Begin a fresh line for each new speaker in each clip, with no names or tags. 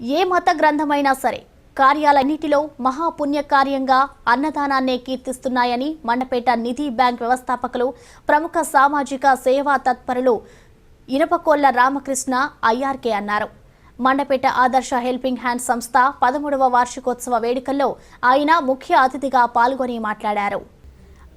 ఏ మత గ్రంథమైనా సరే కార్యాలన్నిటిలో మహాపుణ్యకార్యంగా అన్నదానాన్నే కీర్తిస్తున్నాయని మండపేట నిధి బ్యాంక్ వ్యవస్థాపకులు ప్రముఖ సామాజిక సేవా తత్పరులు ఇనపకోళ్ళ రామకృష్ణ ఐఆర్కే అన్నారు. మండపేట ఆదర్శ హెల్పింగ్ హ్యాండ్ సంస్థ పదమూడవ వార్షికోత్సవ వేడుకల్లో ఆయన ముఖ్య అతిథిగా పాల్గొని మాట్లాడారు.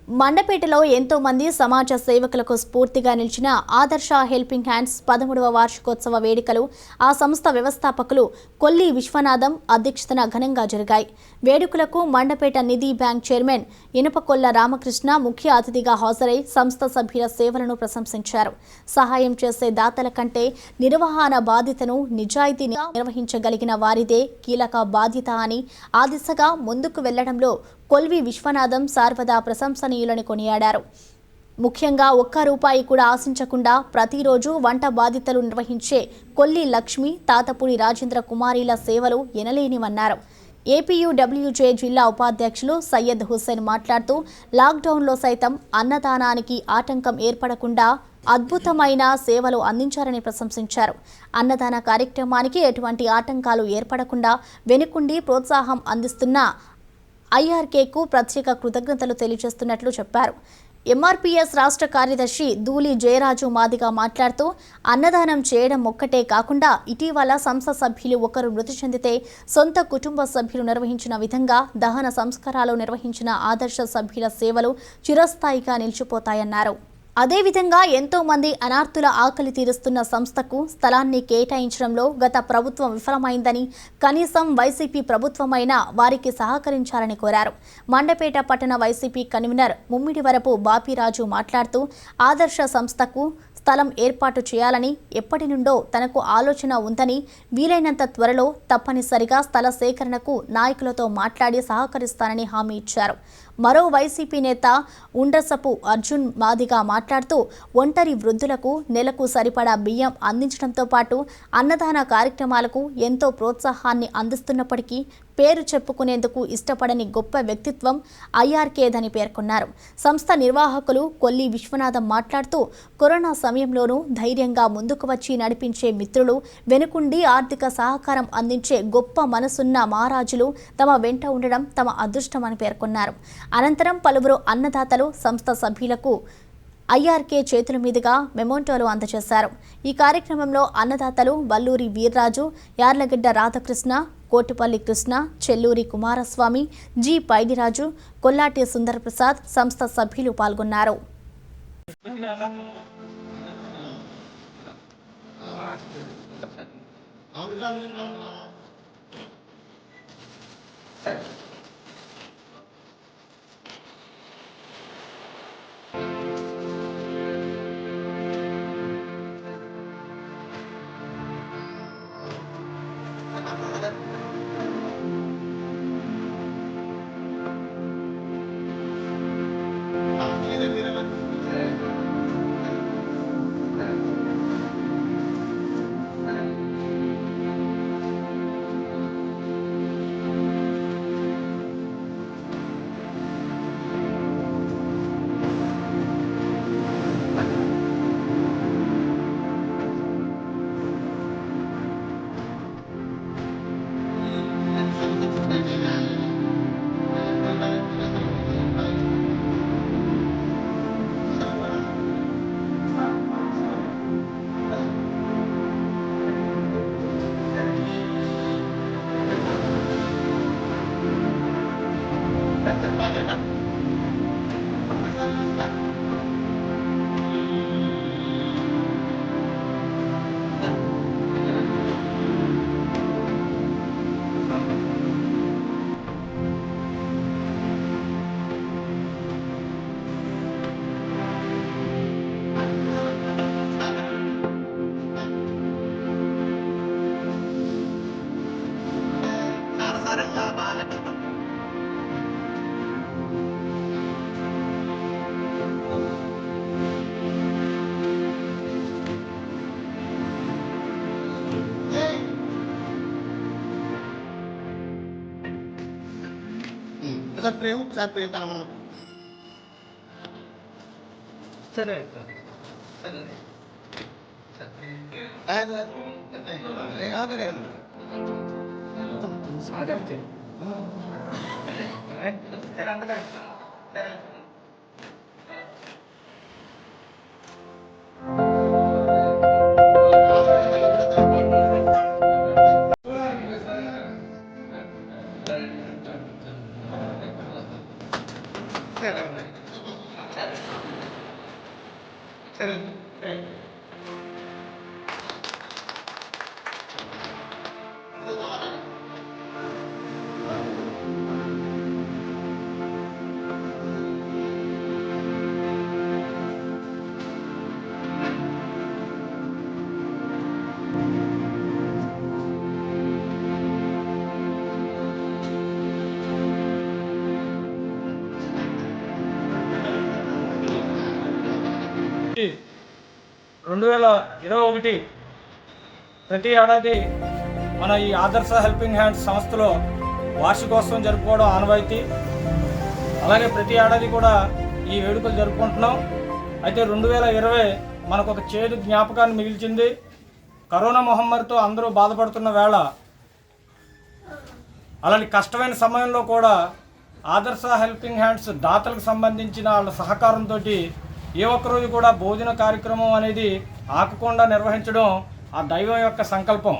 మండపేటలో ఎంతో మంది సమాజ సేవకులకు స్ఫూర్తిగా నిలిచిన ఆదర్శ హెల్పింగ్ హ్యాండ్స్ పదమూడవ వార్షికోత్సవ వేడుకలు ఆ సంస్థ వ్యవస్థాపకులు కొల్లి విశ్వనాథం అధ్యక్షతన ఘనంగా జరిగాయి. వేడుకలకు మండపేట నిధి బ్యాంక్ చైర్మన్ ఇనపకొల్ల రామకృష్ణ ముఖ్య అతిథిగా హాజరై సంస్థ సభ్యుల సేవలను ప్రశంసించారు. సహాయం చేసే దాతల కంటే నిర్వహణ బాధ్యతను నిజాయితీని నిర్వహించగలిగిన వారిదే కీలక బాధ్యత అని ఆ దిశగా ముందుకు వెళ్ళడంలో కొల్వి విశ్వనాథం సార్వదా ప్రశంసనీయులని కొనియాడారు. ముఖ్యంగా ఒక్క రూపాయి కూడా ఆశించకుండా ప్రతిరోజు వంట బాధ్యతలు నిర్వహించే కొల్లి లక్ష్మి తాతపూడి రాజేంద్ర కుమారీల సేవలు ఎనలేనివన్నారు. ఏపీయూడబ్ల్యూజే జిల్లా ఉపాధ్యక్షులు సయ్యద్ హుస్సేన్ మాట్లాడుతూ లాక్డౌన్లో సైతం అన్నదానానికి ఆటంకం ఏర్పడకుండా అద్భుతమైన సేవలు అందించారని ప్రశంసించారు. అన్నదాన కార్యక్రమానికి ఎటువంటి ఆటంకాలు ఏర్పడకుండా వెనుకుండి ప్రోత్సాహం అందిస్తున్న ఐఆర్కేకు ప్రత్యేక కృతజ్ఞతలు తెలియజేస్తున్నట్లు చెప్పారు. ఎంఆర్పీఎస్ రాష్ట్ర కార్యదర్శి దూలి జయరాజు మాదిగా మాట్లాడుతూ అన్నదానం చేయడం ఒక్కటే కాకుండా ఇటీవల సంస్థ సభ్యులు ఒకరు మృతి చెందితే సొంత కుటుంబ సభ్యులు నిర్వహించిన విధంగా దహన సంస్కారాలు నిర్వహించిన ఆదర్శ సభ్యుల సేవలు చిరస్థాయిగా నిలిచిపోతాయన్నారు. అదేవిధంగా ఎంతో మంది అనార్థుల ఆకలి తీరుస్తున్న సంస్థకు స్థలాన్ని కేటాయించడంలో గత ప్రభుత్వం విఫలమైందని కనీసం వైసీపీ ప్రభుత్వమైనా వారికి సహకరించాలని కోరారు. మండపేట పట్టణ YCP convener Mummidivarapu Bapiraju మాట్లాడుతూ ఆదర్శ సంస్థకు స్థలం ఏర్పాటు చేయాలని ఎప్పటి నుండో తనకు ఆలోచన ఉందని వీలైనంత త్వరలో తప్పనిసరిగా స్థల సేకరణకు నాయకులతో మాట్లాడి సహకరిస్తానని హామీ ఇచ్చారు. మరో వైసీపీ నేత ఉండ్రసపు అర్జున్ మాదిగా మాట్లాడుతూ ఒంటరి వృద్ధులకు నెలకు సరిపడా బియ్యం అందించడంతో పాటు అన్నదాన కార్యక్రమాలకు ఎంతో ప్రోత్సాహాన్ని అందిస్తున్నప్పటికీ పేరు చెప్పుకునేందుకు ఇష్టపడని గొప్ప వ్యక్తిత్వం ఐఆర్కేదని పేర్కొన్నారు. సంస్థ నిర్వాహకులు కొల్లి విశ్వనాథం మాట్లాడుతూ కరోనా సమయంలోనూ ధైర్యంగా ముందుకు వచ్చి నడిపించే మిత్రులు వెనుకుండి ఆర్థిక సహకారం అందించే గొప్ప మనసున్న మహారాజులు తమ వెంట ఉండడం తమ అదృష్టమని పేర్కొన్నారు. అనంతరం పలువురు అన్నదాతలు సంస్థ సభ్యులకు ఐఆర్కే చేతుల మీదుగా మెమోంటోలు అందజేశారు. ఈ కార్యక్రమంలో అన్నదాతలు వల్లూరి వీర్రాజు యార్లగడ్డ రాధాకృష్ణ కోటిపల్లి కృష్ణ చెల్లూరి కుమారస్వామి జి పైడిరాజు కొల్లాటి సుందరప్రసాద్ సంస్థ సభ్యులు పాల్గొన్నారు.
क्षत्रिय हूँ क्षत्रिय का नाम स्वागत है।
సరే
ఆగలేదు
రెండు వేల ఇరవై ఒకటి ప్రతి ఏడాది మన ఈ ఆదర్శ హెల్పింగ్ హ్యాండ్స్ సంస్థలో వార్షికోత్సవం జరుపుకోవడం ఆనవాయితీ. అలాగే ప్రతి ఏడాది కూడా ఈ వేడుకలు జరుపుకుంటున్నాం. అయితే రెండు వేల ఇరవై మనకు ఒక చేదు జ్ఞాపకాన్ని మిగిల్చింది. కరోనా మహమ్మారితో అందరూ బాధపడుతున్న వేళ అలాంటి కష్టమైన సమయంలో కూడా ఆదర్శ హెల్పింగ్ హ్యాండ్స్ దాతలకు సంబంధించిన వాళ్ళ సహకారంతో ఏ ఒక్కరోజు కూడా భోజన కార్యక్రమం అనేది ఆకకుండా నిర్వహించడం ఆ దైవం యొక్క సంకల్పం.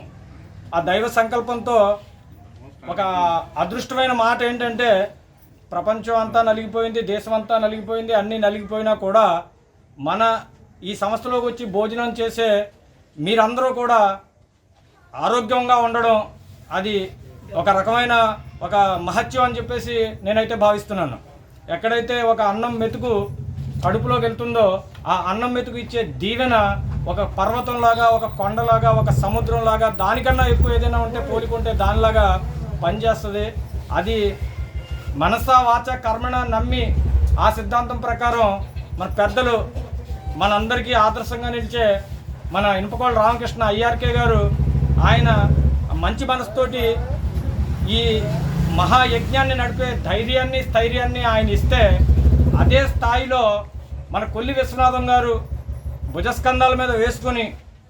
ఆ దైవ సంకల్పంతో ఒక అదృష్టమైన మాట ఏంటంటే ప్రపంచం అంతా నలిగిపోయింది దేశం అంతా నలిగిపోయింది అన్నీ నలిగిపోయినా కూడా మన ఈ సంస్థలోకి వచ్చి భోజనం చేసే మీరందరూ కూడా ఆరోగ్యంగా ఉండడం అది ఒక రకమైన ఒక మహత్యం అని చెప్పేసి నేనైతే భావిస్తున్నాను. ఎక్కడైతే ఒక అన్నం మెతుకు కడుపులోకి వెళ్తుందో ఆ అన్నం మెతుకు ఇచ్చే దీవెన ఒక పర్వతంలాగా ఒక కొండలాగా ఒక సముద్రంలాగా దానికన్నా ఎక్కువ ఏదైనా ఉంటే పోలికుంటే దానిలాగా పనిచేస్తుంది. అది మనసా వాచ కర్మణ నమ్మి ఆ సిద్ధాంతం ప్రకారం మన పెద్దలు మనందరికీ ఆదర్శంగా నిలిచే మన ఇనుపకోళ్ళ రామకృష్ణ ఐఆర్కే గారు ఆయన మంచి మనసుతోటి ఈ మహాయజ్ఞాన్ని నడిపే ధైర్యాన్ని స్థైర్యాన్ని ఆయన ఇస్తే అదే స్థాయిలో మన కొల్లి విశ్వనాథం గారు భుజస్కంధాల మీద వేసుకొని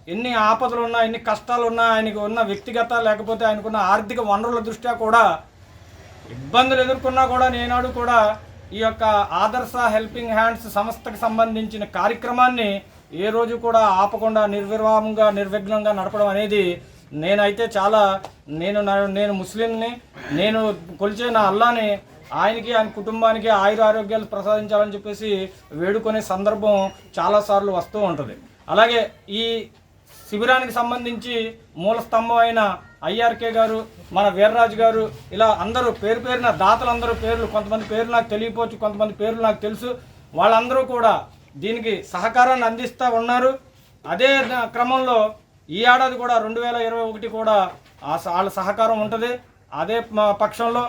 ఎన్ని ఆపదలు ఉన్నా ఎన్ని కష్టాలు ఉన్నా ఆయనకు ఉన్న వ్యక్తిగత లేకపోతే ఆయనకున్న ఆర్థిక వనరుల దృష్ట్యా కూడా ఇబ్బందులు ఎదుర్కొన్నా కూడా నేనాడు కూడా ఈ యొక్క ఆదర్శ హెల్పింగ్ హ్యాండ్స్ సంస్థకు సంబంధించిన కార్యక్రమాన్ని ఏ రోజు కూడా ఆపకుండా నిర్విరామంగా నిర్విఘ్నంగా నడపడం అనేది నేనైతే చాలా నేను నేను ముస్లింని నేను కొలిచే నా అల్లాని ఆయనకి ఆయన కుటుంబానికి ఆయుర ఆరోగ్యాలు ప్రసాదించాలని చెప్పేసి వేడుకునే సందర్భం చాలాసార్లు వస్తూ ఉంటుంది. అలాగే ఈ శిబిరానికి సంబంధించి మూల స్తంభం అయిన ఐఆర్కే గారు మన వీర్రాజు గారు ఇలా అందరూ పేరు పేరున దాతలందరూ పేర్లు కొంతమంది పేర్లు నాకు తెలియపోవచ్చు కొంతమంది పేర్లు నాకు తెలుసు. వాళ్ళందరూ కూడా దీనికి సహకారాన్ని అందిస్తూ ఉన్నారు. అదే క్రమంలో ఈ ఏడాది కూడా రెండు వేల ఇరవై ఒకటి కూడా వాళ్ళ సహకారం ఉంటుంది. అదే మా పక్షంలో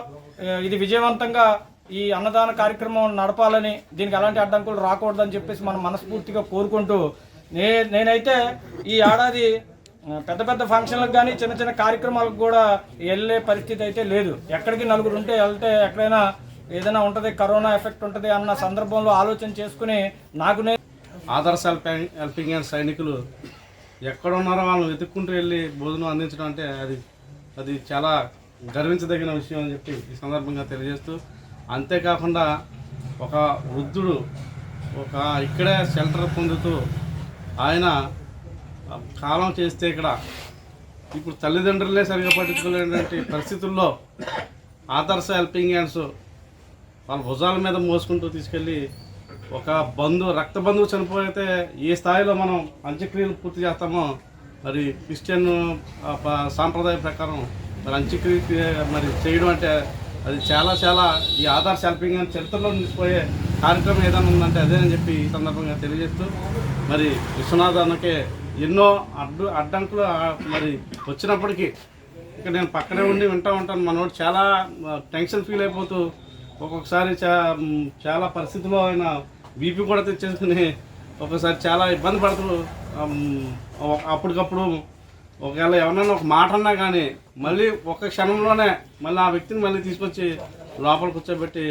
ఇది విజయవంతంగా ఈ అన్నదాన కార్యక్రమం నడపాలని దీనికి ఎలాంటి అడ్డంకులు రాకూడదని చెప్పేసి మనం మనస్ఫూర్తిగా కోరుకుంటూ నే నేనైతే ఈ ఏడాది పెద్ద పెద్ద ఫంక్షన్లకు కానీ చిన్న చిన్న కార్యక్రమాలకు కూడా వెళ్ళే పరిస్థితి అయితే లేదు. ఎక్కడికి నలుగురు ఉంటే వెళ్తే ఎక్కడైనా ఏదైనా ఉంటుంది కరోనా ఎఫెక్ట్ ఉంటుంది అన్న సందర్భంలో ఆలోచన చేసుకుని నాకు
ఆదర్శ హెల్పింగ్ హెల్పింగ్ హ్యాండ్ సైనికులు ఎక్కడున్నారో వాళ్ళని వెతుక్కుంటూ వెళ్ళి భోజనం అందించడం అంటే అది అది చాలా గర్వించదగిన విషయం అని చెప్పి ఈ సందర్భంగా తెలియజేస్తూ అంతేకాకుండా ఒక వృద్ధుడు ఒక ఇక్కడే షెల్టర్ పొందుతూ ఆయన కాలం చేస్తే ఇక్కడ ఇప్పుడు తల్లిదండ్రులే సరిగా పట్టించుకోలేనటువంటి పరిస్థితుల్లో ఆదర్శ హెల్పింగ్ హ్యాండ్స్ వాళ్ళ భుజాల మీద మోసుకుంటూ తీసుకెళ్ళి ఒక బంధువు రక్త బంధువు చనిపోతే ఏ స్థాయిలో మనం అంత్యక్రియలు పూర్తి చేస్తామో మరి క్రిస్టియన్ సాంప్రదాయ ప్రకారం మరి అంత్యక్రియ మరి చేయడం అంటే అది చాలా చాలా ఈ ఆధార్ హెల్పింగ్ అని చరిత్రలో నిలిచిపోయే కార్యక్రమం ఏదైనా ఉందంటే అదేనని చెప్పి ఈ సందర్భంగా తెలియజేస్తూ మరి విశ్వనాథ్ అన్నకే ఎన్నో అడ్డు అడ్డంకులు మరి వచ్చినప్పటికీ ఇక్కడ నేను పక్కనే ఉండి వింటూ ఉంటాను. మనోడు చాలా టెన్షన్ ఫీల్ అయిపోతూ ఒక్కొక్కసారి చా చాలా పరిస్థితుల్లో ఆయన బీపీ కూడా తెచ్చేసుకుని ఒక్కొక్కసారి చాలా ఇబ్బంది పడుతూ అప్పటికప్పుడు ఒకవేళ ఎవరైనా ఒక మాట అన్నా కానీ మళ్ళీ ఒక క్షణంలోనే మళ్ళీ ఆ వ్యక్తిని మళ్ళీ తీసుకొచ్చి లోపల కూర్చోబెట్టి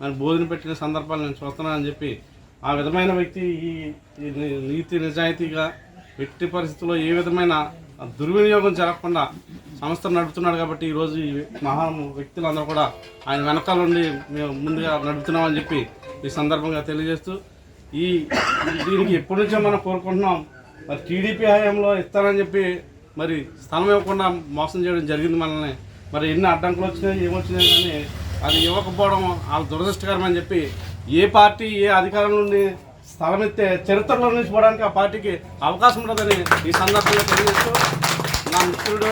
మరి భోజనం పెట్టిన సందర్భాలు నేను చూస్తున్నానని చెప్పి ఆ విధమైన వ్యక్తి ఈ ఈ నీతి నిజాయితీగా ఎట్టి పరిస్థితుల్లో ఏ విధమైన దుర్వినియోగం జరగకుండా సంస్థ నడుపుతున్నాడు కాబట్టి ఈరోజు ఈ మహా వ్యక్తులందరూ కూడా ఆయన వెనకాల నుండి మేము ముందుగా నడుపుతున్నామని చెప్పి ఈ సందర్భంగా తెలియజేస్తూ ఈ దీనికి ఎప్పటి నుంచో మనం కోరుకుంటున్నాం. మరి టీడీపీ హయాంలో ఇస్తారని చెప్పి మరి స్థలం ఇవ్వకుండా మోసం చేయడం జరిగింది మనల్ని. మరి ఎన్ని అడ్డంకులు వచ్చినాయి ఏమొచ్చినాయి కానీ అది ఇవ్వకపోవడం వాళ్ళ దురదృష్టకరం అని చెప్పి ఏ పార్టీ ఏ అధికారం నుండి స్థలం ఇస్తే చరిత్రలో నిలిచిపోవడానికి ఆ పార్టీకి అవకాశం ఉండదని ఈ సందర్భంగా తెలియజేస్తూ నా మిత్రుడు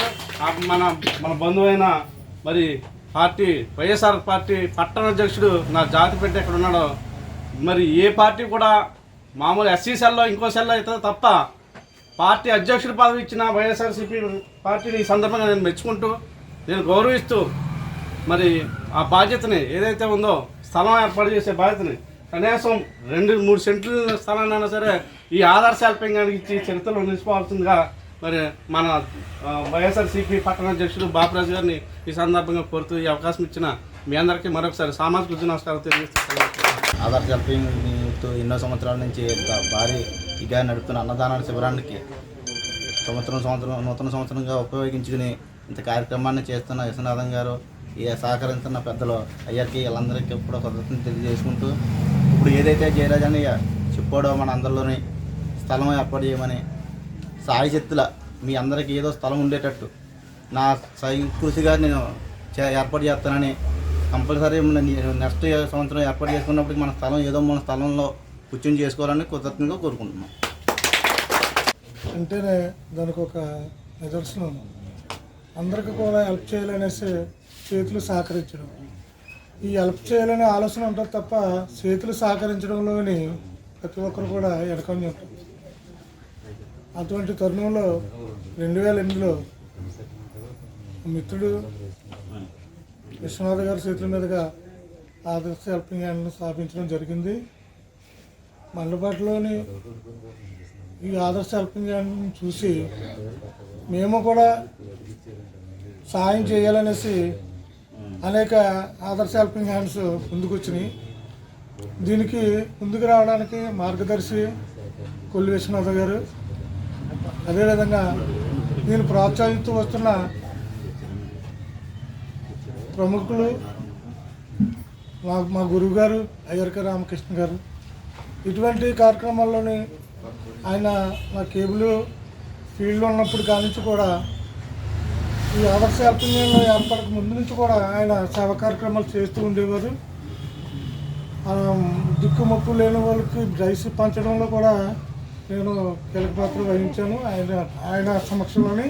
మన మన బంధువైన మరి పార్టీ వైఎస్ఆర్ పార్టీ పట్టణ అధ్యక్షుడు నా జాతి పెట్టి ఎక్కడ ఉన్నాడో. మరి ఏ పార్టీ కూడా మామూలు ఎస్సీ సెల్లో ఇంకో సెల్లో అవుతుందో తప్ప పార్టీ అధ్యక్షుడి పదవి ఇచ్చిన వైఎస్ఆర్సీపీ పార్టీని ఈ సందర్భంగా నేను మెచ్చుకుంటూ నేను గౌరవిస్తూ మరి ఆ బాధ్యతని ఏదైతే ఉందో స్థలం ఏర్పాటు చేసే బాధ్యతని కనీసం రెండు మూడు సెంట్లు స్థలాన్నైనా సరే ఈ ఆధార్ శిల్పంగానికి ఇచ్చి చరిత్రలో నిలిచిపోవాల్సిందిగా మరి మన వైఎస్ఆర్సీపీ పట్టణ అధ్యక్షుడు బాపరాజు గారిని ఈ సందర్భంగా కోరుతూ ఈ అవకాశం ఇచ్చిన మీ అందరికీ మరొకసారి సామాజిక ఉద్య తెలియజేస్తున్నాను
ఆధార్ హెల్పింగ్తో ఎన్నో సంవత్సరాల నుంచి భారీ ఇగా నడుపుతున్న అన్నదానాల శిబిరానికి సంవత్సరం సంవత్సరం నూతన సంవత్సరంగా ఉపయోగించుకుని ఇంత కార్యక్రమాన్ని చేస్తున్న విశ్వనాథం గారు ఈ సహకరిస్తున్న పెద్దలు అయ్యారికి వీళ్ళందరికీ ఇప్పుడు కృతజ్ఞతలు తెలియజేసుకుంటూ ఇప్పుడు ఏదైతే జయరాజని చెప్పాడో మన అందరిలోని స్థలం ఏర్పాటు చేయమని సాయి శక్తుల మీ అందరికీ ఏదో స్థలం ఉండేటట్టు నా సై కృషిగా నేను చే- ఏర్పాటు చేస్తానని కంపల్సరీ నెక్స్ట్ సంవత్సరం ఏర్పాటు చేసుకున్నప్పటికి మన స్థలం ఏదో మన స్థలంలో కూర్చొని చేసుకోవాలని కృతజ్ఞతగా కోరుకుంటున్నాం.
అంటేనే దానికి ఒక నిదర్శనం. అందరికీ కూడా హెల్ప్ చేయాలనేసి చేతులు సహకరించడం. ఈ హెల్ప్ చేయాలనే ఆలోచన ఉంటుంది తప్ప చేతులు సహకరించడంలోని ప్రతి ఒక్కరు కూడా ఎడకొని ఉంటుంది అటువంటి తరుణంలో రెండు వేల ఎనిమిదిలో మిత్రుడు విశ్వనాథ్ గారి చేతుల మీదుగా ఆదర్శ హెల్పింగ్ హ్యాండ్ను స్థాపించడం జరిగింది. మల్లపట్లోని ఈ ఆదర్శ హెల్పింగ్ చూసి మేము కూడా సాయం చేయాలనేసి అనేక ఆదర్శ హెల్పింగ్ హ్యాండ్స్ ముందుకొచ్చినాయి. దీనికి ముందుకు రావడానికి మార్గదర్శి కొల్లి విశ్వనాథ గారు. అదేవిధంగా నేను ప్రోత్సహిస్తూ వస్తున్న ప్రముఖులు మా మా గురువు గారు అయ్యర్క రామకృష్ణ గారు. ఇటువంటి కార్యక్రమాల్లోని ఆయన నా కేబుల్ ఫీల్డ్లో ఉన్నప్పుడు కానించి కూడా ఈ ఆదర్శ హెల్పింగ్లో ఏర్పడక ముందు నుంచి కూడా ఆయన సేవ కార్యక్రమాలు చేస్తూ ఉండేవారు. దిక్కుమొక్కు లేని వాళ్ళకి రైస్ పంచడంలో కూడా నేను కీలక పాత్ర వహించాను. ఆయన ఆయన సమక్షంలోని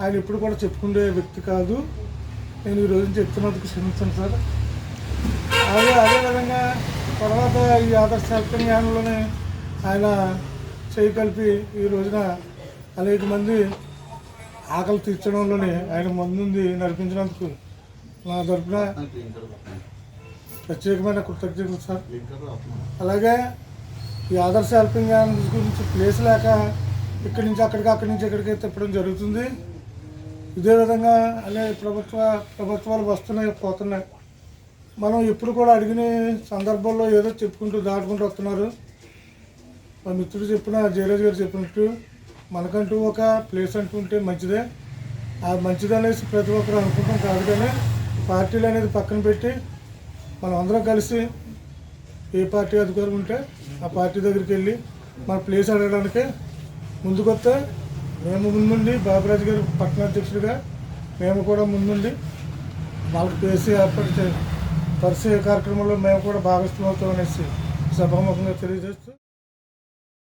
ఆయన ఎప్పుడు కూడా చెప్పుకునే వ్యక్తి కాదు. నేను ఈ రోజు చెప్తున్నందుకు క్షమించాను సార్. అదే అదేవిధంగా తర్వాత ఈ ఆదర్శ హెల్పింగ్ ఆయన చేయి కలిపి ఈ రోజున అనేక మంది ఆకలి తీర్చడంలోనే ఆయన ముందుంది నడిపించినందుకు నా తరఫున ప్రత్యేకమైన కృతజ్ఞతలు సార్. అలాగే ఈ ఆదర్శ హెల్పింగ్ గురించి ప్లేస్ లేక ఇక్కడి నుంచి అక్కడికి అక్కడి నుంచి ఇక్కడికి తిప్పడం జరుగుతుంది. ఇదే విధంగా అనే ప్రభుత్వ ప్రభుత్వాలు వస్తున్నాయి పోతున్నాయి. మనం ఎప్పుడు కూడా అడిగిన సందర్భంలో ఏదో చెప్పుకుంటూ దాటుకుంటూ వస్తున్నారు. మా మిత్రుడు చెప్పిన జయరాజ్ గారు చెప్పినట్టు మనకంటూ ఒక ప్లేస్ అంటూ ఉంటే మంచిదే. ఆ మంచిదనేసి ప్రతి ఒక్కరు అనుకుంటాం కాదు కానీ పార్టీలు అనేది పక్కన పెట్టి మనం అందరం కలిసి ఏ పార్టీ అధికారం ఉంటే ఆ పార్టీ దగ్గరికి వెళ్ళి మన ప్లేస్ అడగడానికి ముందుకొస్తే మేము ముందుండి బాబురాజు గారు పట్టణ అధ్యక్షుడిగా మేము కూడా ముందుండి వాళ్ళకి ప్లేస్ ఏర్పాటు చేయాలి. పరిచయ కార్యక్రమంలో మేము కూడా భాగస్వామ్యం అవుతామనేసి సభాముఖంగా తెలియజేస్తూ